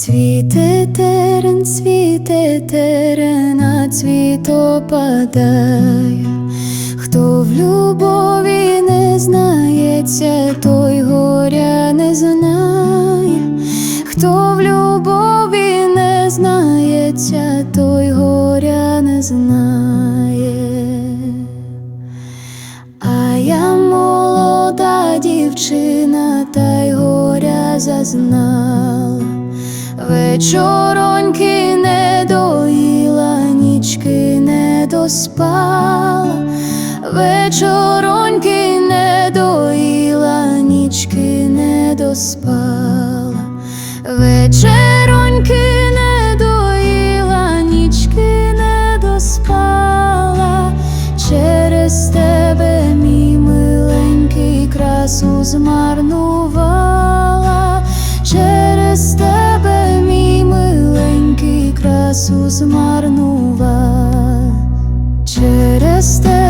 Цвіте терен, цвіте терен, а цвіт опадає. Хто в любові не знається, той горя не знає. Хто в любові не знається, той горя не знає. А я молода дівчина, та й горя зазнала. Вечороньки не доїла, нічки не доспала, вечороньки не доїла, нічки не доспала, вечероньки не доїла, нічки не доспала, через тебе, мій миленький, красу змарнувала, через тебе, часу змарнував через те.